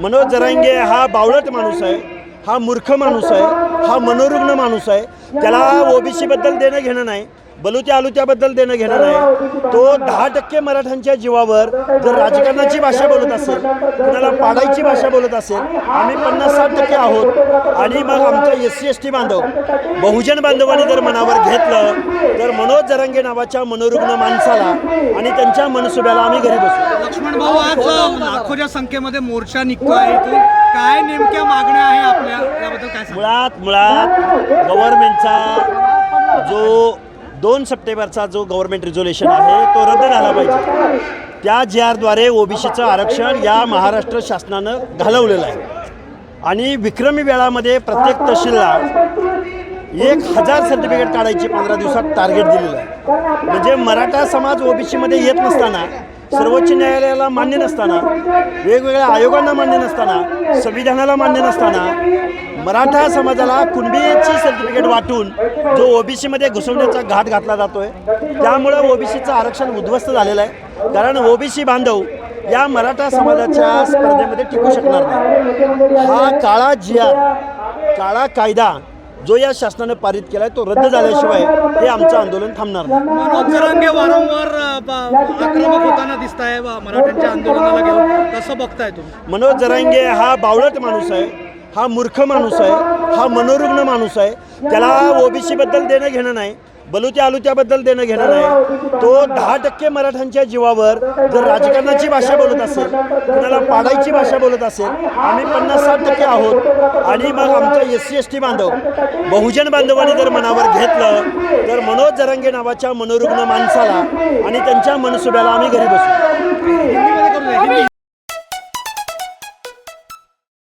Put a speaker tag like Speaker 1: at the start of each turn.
Speaker 1: मनोज जरांगे हा बावळट माणूस आहे हा मूर्ख माणूस आहे हा मनोरुग्ण माणूस आहे. त्याला ओबीसीबद्दल देणं घेणं नाही. बलुत्या आलुत्याबद्दल देणं घेणं नाही तो दहा टक्के मराठ्यांच्या जीवावर जर राजकारणाची भाषा बोलत असेल कुणाला पाडायची भाषा बोलत असेल आम्ही पन्नास साठ टक्के आहोत. आणि मग आमचा एस सी एस टी बांधव बहुजन बांधवांनी जर मनावर घेतलं तर मनोज जरांगे नावाच्या मनोरुग्ण माणसाला आणि त्यांच्या मनसुब्याला आम्ही घरी बसू.
Speaker 2: लक्ष्मण भाऊ आज लाखोच्या संख्येमध्ये मोर्चा निघतो आहे काय नेमक्या मागण्या आहे आपल्या? याबद्दल काय
Speaker 1: मुळात मुळात गव्हर्नमेंटचा जो दोन सप्टेंबरचा जो गव्हर्नमेंट रिझोल्युशन आहे तो रद्द झाला पाहिजे. त्या जी आरद्वारे ओबीसीचं आरक्षण या महाराष्ट्र शासनानं घालवलेलं आहे. आणि विक्रमी वेळामध्ये प्रत्येक तहसीलला एक हजार सर्टिफिकेट काढायची पंधरा दिवसात टार्गेट दिलेलं आहे. म्हणजे मराठा समाज ओबीसीमध्ये येत नसताना सर्वोच्च न्यायालयाला मान्य नसताना वेगवेगळ्या आयोगांना मान्य नसताना संविधानाला मान्य नसताना मराठा समाजाला कुणबीची सर्टिफिकेट वाटून जो ओबीसीमध्ये घुसवण्याचा घाट घातला जातोय त्यामुळं ओबीसीचं आरक्षण उद्ध्वस्त झालेलं आहे. कारण ओबीसी बांधव या मराठा समाजाच्या स्पर्धेमध्ये टिकू शकणार नाही. हा काळा जी आर काळा कायदा जो या शासनानं पारित केलाय तो रद्द झाल्याशिवाय हे आमचं आंदोलन थांबणार नाही.
Speaker 2: मनोज जरांगे वारंवार आक्रमक होताना दिसत आहे मराठ्यांच्या आंदोलनाला घेऊन. कसं बघताय तुम्ही?
Speaker 1: मनोज जरांगे हा बावळट माणूस आहे. हा मूर्ख माणूस आहे हा मनोरुग्ण माणूस आहे. त्याला ओबीसीबद्दल देणं घेणं नाही बलुत्या आलुत्याबद्दल देणं घेणं नाही. तो दहा टक्के मराठ्यांच्या जीवावर जर राजकारणाची भाषा बोलत असेल कुणाला पाडायची भाषा बोलत असेल आम्ही पन्नास साठ टक्के आहोत. आणि मग आमचा एस सी एस टी बांधव बहुजन बांधवाने जर मनावर घेतलं तर मनोज जरांगे नावाच्या मनोरुग्ण माणसाला आणि त्यांच्या मनसुब्याला आम्ही घरी बसू.